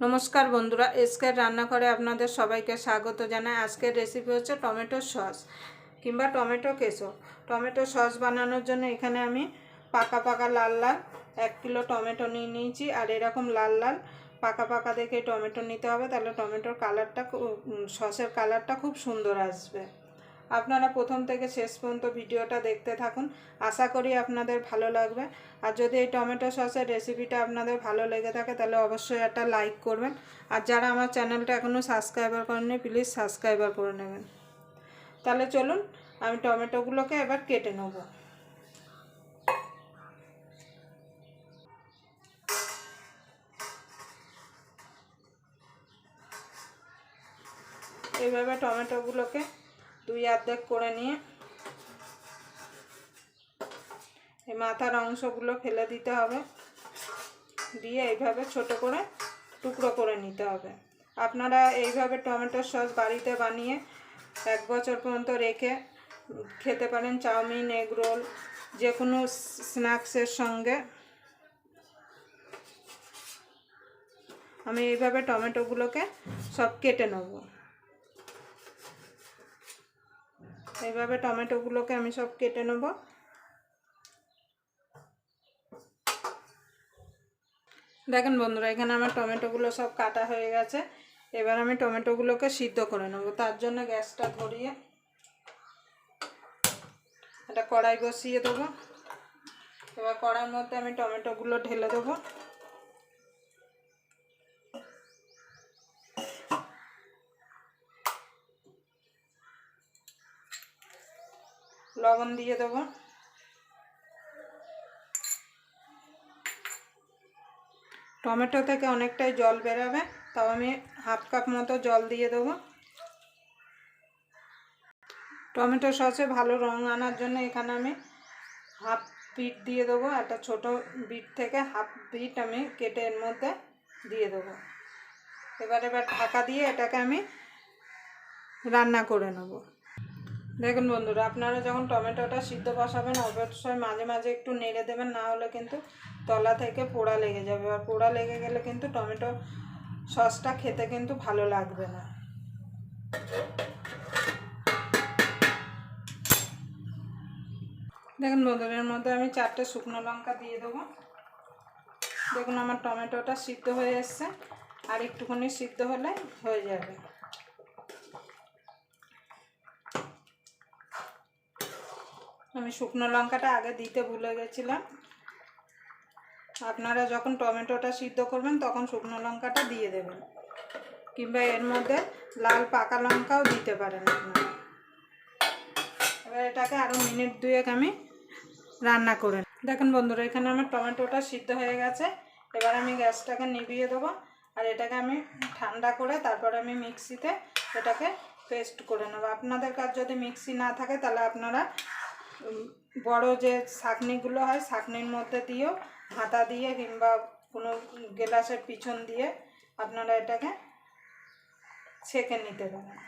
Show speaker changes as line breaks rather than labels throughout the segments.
নমস্কার বন্ধুরা, এসকের রান্নাঘরে আপনাদের সবাইকে স্বাগত জানাই। আজকের রেসিপি হচ্ছে টমেটো সস কিংবা টমেটো কেসো টমেটো সস বানানোর জন্য এখানে আমি পাকা পাকা লাল লাল এক কিলো টমেটো নিয়ে নিয়েছি। আর এরকম লাল লাল পাকা পাকা দেখে টমেটো নিতে হবে, তাহলে টমেটোর কালারটা সসের কালারটা খুব সুন্দর আসবে। আপনারা প্রথম থেকে শেষ পর্যন্ত ভিডিওটা দেখতে থাকুন। আশা করি আপনাদের ভালো লাগবে। আর যদি এই টমেটো সসের রেসিপিটা আপনাদের ভালো লেগে থাকে, তাহলে অবশ্যই একটা লাইক করবেন। আর যারা আমার চ্যানেলটা এখনও সাবস্ক্রাইবার করেননি প্লিজ সাবস্ক্রাইবার করে নেবেন। তাহলে চলুন, আমি টমেটোগুলোকে এবার কেটে নেব। এইভাবে টমেটোগুলোকে দুই অর্ধেক করে নিয়ে এই মাথার অংশগুলো ফেলে দিতে হবে। দিয়ে এইভাবে ছোট করে টুকরো করে নিতে হবে। আপনারা এইভাবে টমেটোর সস বাড়িতে বানিয়ে এক বছর পর্যন্ত রেখে খেতে পারেন। চাউমিন, এগ রোল, যে কোনো স্ন্যাক্সের সঙ্গে। আমি এইভাবে টমেটোগুলোকে সব কেটে নেব। এইভাবে টমেটোগুলোকে আমি সব কেটে নেব। দেখেন বন্ধুরা, এখানে আমার টমেটোগুলো সব কাটা হয়ে গেছে। এবার আমি টমেটোগুলোকে সিদ্ধ করে নেব। তার জন্য গ্যাসটা ধরিয়ে একটা কড়াই বসিয়ে দেবো। এবার কড়াইয়ের মধ্যে আমি টমেটোগুলো ঢেলে দেবো। লবণ দিয়ে দেবো। টমেটো থেকে অনেকটাই জল বেরাবে, তাও আমি হাফ কাপ মতো জল দিয়ে দেবো। টমেটো সসে ভালো রং আনার জন্য এখানে আমি হাফ বিট দিয়ে দেবো, একটা ছোট বিট থেকে হাফ বিট আমি কেটে এর মধ্যে দিয়ে দেবো। এবার এবার ঢাকা দিয়ে এটাকে আমি রান্না করে নেব। দেখুন বন্ধুরা, আপনারা যখন টমেটোটা সিদ্ধ বসাবেন, অবশ্যই মাঝে মাঝে একটু নেড়ে দেবেন, না হলে কিন্তু তলা থেকে পোড়া লেগে যাবে। আর পোড়া লেগে গেলে কিন্তু টমেটো সসটা খেতে কিন্তু ভালো লাগবে না। দেখুন বন্ধুরা, এর মধ্যে আমি চারটে শুকনো লঙ্কা দিয়ে দেবো। দেখুন আমার টমেটোটা সিদ্ধ হয়ে এসছে, আর একটুখানি সিদ্ধ হলে হয়ে যাবে। আমি শুকনো লঙ্কাটা আগে দিতে ভুলে গেছিলাম। আপনারা যখন টমেটোটা সিদ্ধ করবেন, তখন শুকনো লঙ্কাটা দিয়ে দেবেন। কিংবা এর মধ্যে লাল পাকা লঙ্কাও দিতে পারেন আপনারা। এবার এটাকে আরও মিনিট দুয়েক আমি রান্না করে দেখেন বন্ধুরা, এখানে আমার টমেটোটা সিদ্ধ হয়ে গেছে। এবার আমি গ্যাসটাকে নিভিয়ে দেবো আর এটাকে আমি ঠান্ডা করে তারপরে আমি মিক্সিতে এটাকে পেস্ট করে নেব। আপনাদের কাছে যদি মিক্সি না থাকে, তাহলে আপনারা বড় যে ছাঁকনিগুলো হয়, ছাঁকনির মধ্যে দিয়েও হাতা দিয়ে কিংবা কোনো গ্লাসের পিছন দিয়ে আপনারা এটাকে ছেঁকে নিতে পারেন।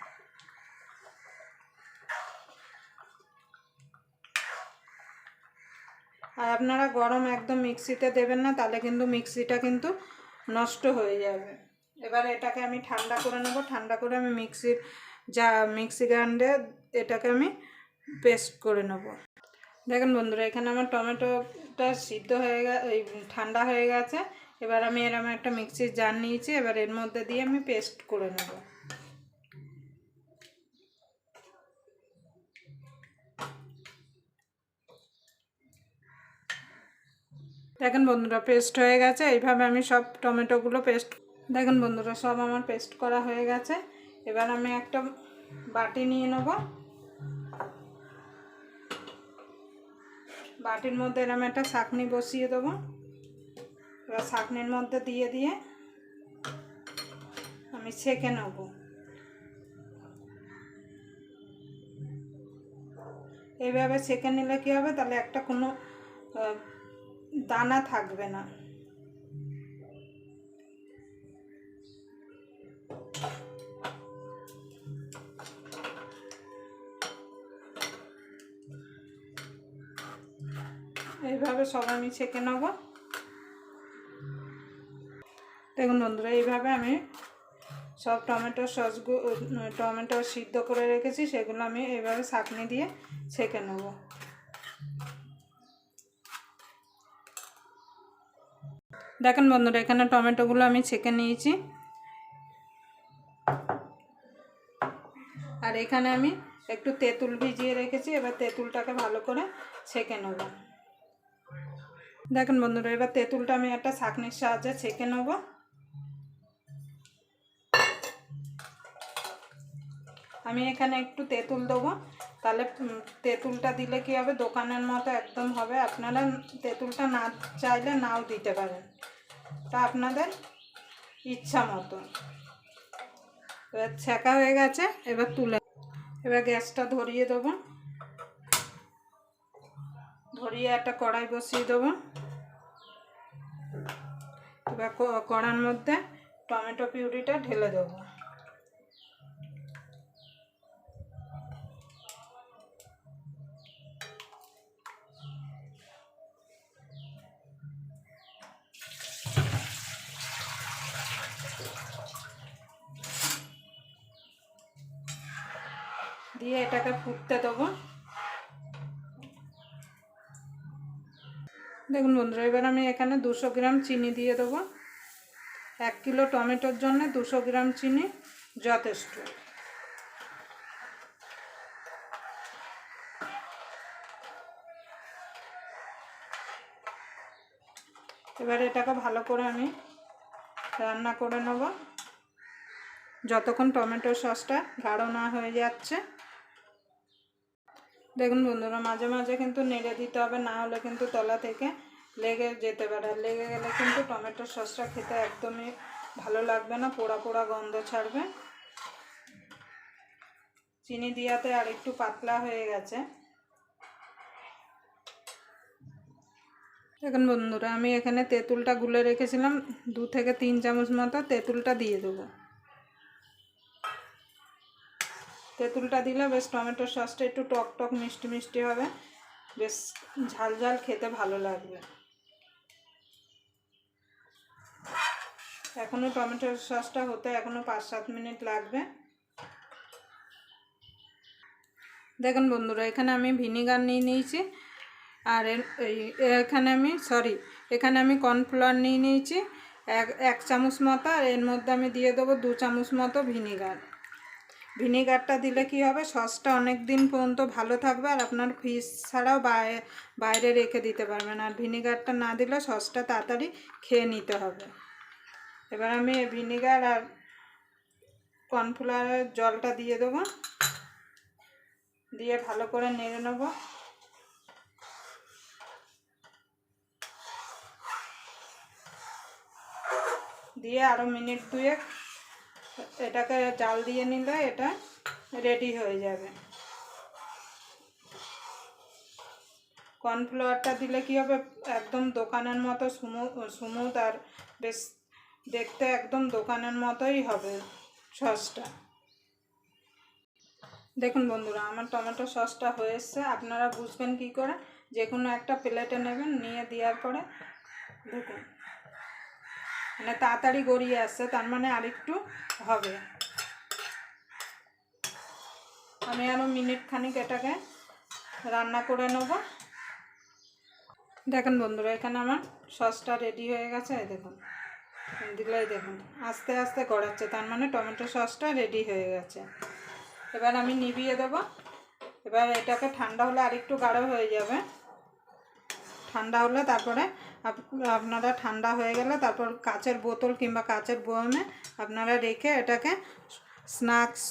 আর আপনারা গরম একদম মিক্সিতে দেবেন না, তাহলে কিন্তু মিক্সিটা কিন্তু নষ্ট হয়ে যাবে। এবার এটাকে আমি ঠান্ডা করে নেব। ঠান্ডা করে আমি মিক্সির যা, মিক্সি গ্রাইন্ডে এটাকে আমি পেস্ট করে নেব। দেখেন বন্ধুরা, এখানে আমার টমেটোটা সিদ্ধ হয়ে গে ঠান্ডা হয়ে গেছে। এবার আমি এরম একটা মিক্সির জার নিয়েছি, এবার এর মধ্যে দিয়ে আমি পেস্ট করে নেব। দেখেন বন্ধুরা পেস্ট হয়ে গেছে, এইভাবে আমি সব টমেটোগুলো পেস্ট দেখেন বন্ধুরা, সব আমার পেস্ট করা হয়ে গেছে। এবার আমি একটা বাটি নিয়ে নেব। বাটির মধ্যে এরকম একটা ছাঁকনি বসিয়ে দেবো। এবার ছাঁকনির মধ্যে দিয়ে দিয়ে আমি ছেঁকে নেব। এইভাবে ছেঁকে নিলে কী হবে? তাহলে একটা কোনো দানা থাকবে না। এইভাবে সব আমি ছেঁকে নেব? দেখুন বন্ধুরা, এইভাবে আমি সব টমেটো সসগু, টমেটো সিদ্ধ করে রেখেছি, সেগুলো আমি এইভাবে ছাঁকনি দিয়ে ছেঁকে নেব। দেখেন বন্ধুরা, এখানে টমেটোগুলো আমি ছেঁকে নিয়েছি। আর এখানে আমি একটু তেঁতুল ভিজিয়ে রেখেছি, এবার তেঁতুলটাকে ভালো করে ছেঁকে নেব। দেখেন বন্ধুরা, এবার তেঁতুলটা আমি একটা ছাঁকনির সাহায্যে ছেঁকে নেব। আমি এখানে একটু তেঁতুল দেবো। তাহলে তেঁতুলটা দিলে কি হবে? দোকানের মতো একদম হবে। আপনারা তেঁতুলটা না চাইলে নাও দিতে পারেন। তা আপনাদের ইচ্ছা মতো। এবার ছেঁকা হয়ে গেছে, এবার তুলে এবার গ্যাসটা ধরিয়ে দেবো। ধরিয়ে একটা কড়াই বসিয়ে দেবো। এবার কড়ার মধ্যে টমেটো পিউরিটা ঢেলে দেবো। দিয়ে এটাকে ফুটতে দেবো। দেখুন বন্ধুরা, এবার আমি এখানে দুশো গ্রাম চিনি দিয়ে দেবো। এক কিলো টমেটোর জন্য দুশো গ্রাম চিনি যথেষ্ট। এবার এটাকে ভালো করে আমি রান্না করে নেব। যতক্ষণ টমেটো সসটা গাঢ় না হয়ে যাচ্ছে দেখুন বন্ধুরা, মাঝে মাঝে কিন্তু নেড়ে দিতে হবে, না হলে কিন্তু তলা থেকে লেগে যেতে পারে। আর লেগে গেলে কিন্তু টমেটো সসটা খেতে একদমই ভালো লাগবে না, পোড়া পোড়া গন্ধ ছাড়বে। চিনি দিয়াতে আর একটু পাতলা হয়ে গেছে। দেখুন বন্ধুরা, আমি এখানে তেঁতুলটা গুলে রেখেছিলাম, দু থেকে তিন চামচ মতো তেঁতুলটা দিয়ে দেবো। তেঁতুলটা দিলে বেশ টমেটো সসটা একটু টক টক মিষ্টি মিষ্টি হবে। বেশ ঝাল ঝাল খেতে ভালো লাগবে। এখনও টমেটো সসটা হতে এখনও পাঁচ সাত মিনিট লাগবে। দেখুন বন্ধুরা, এখানে আমি ভিনিগার নিয়ে নিয়েছি, আর এখানে আমি, সরি, এখানে আমি কর্নফ্লাওয়ার নিয়ে নিয়েছি, এক এক চামচ মতো, আর এর মধ্যে আমি দিয়ে দেবো দু চামচ মতো ভিনিগার। ভিনিগারটা দিলে কি হবে? সসটা অনেক দিন পর্যন্ত ভালো থাকবে আর আপনার ফ্রিজ ছাড়াও বাইরে রেখে দিতে পারবেন। আর ভিনিগারটা না দিলে সসটা তাড়াতাড়ি খেয়ে নিতে হবে। এবার আমি ভিনিগার আর কর্নফ্লাওয়ারের জলটা দিয়ে দেবো। দিয়ে ভালো করে নেড়ে নেব। দিয়ে আরও মিনিট দুয়েক এটাকে জাল দিয়ে নিলে এটা রেডি হয়ে যাবে। কর্নফ্লাওয়ারটা দিলে কি হবে? একদম দোকানের মতো স্মুথ আর বেশ দেখতে একদম দোকানের মতোই হবে সসটা। দেখুন বন্ধুরা, আমার টমেটো সসটা হয়ে এসছে আপনারা বুঝবেন কি করে? যে কোনো একটা প্লেটে নেবেন, নিয়ে দেওয়ার পরে দেখুন। মানে তাড়াতাড়ি গড়িয়ে আসছে, তার মানে আরেকটু হবে। আমি আরও মিনিট খানিক এটাকে রান্না করে নেব। দেখুন বন্ধুরা, এখানে আমার সসটা রেডি হয়ে গেছে, এই দেখুন। দিলেই দেখুন, আস্তে আস্তে গড়াচ্ছে, তার মানে টমেটো সসটা রেডি হয়ে গেছে। এবার আমি নিভিয়ে দেবো। এবার এটাকে ঠান্ডা হলে আরেকটু গাঢ় হয়ে যাবে। ঠান্ডা হলে তারপরে আপনারা ঠান্ডা হয়ে গেলে তারপর কাচের বোতল কিংবা কাচের বয়মে আপনারা রেখে এটাকে স্ন্যাক্স,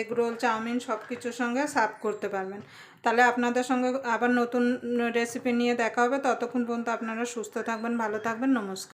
এগ রোল, চাউমিন সব কিছুর সঙ্গে সার্ভ করতে পারবেন। তাহলে আপনাদের সঙ্গে আবার নতুন রেসিপি নিয়ে দেখা হবে। ততক্ষণ পর্যন্ত আপনারা সুস্থ থাকবেন, ভালো থাকবেন, নমস্কার।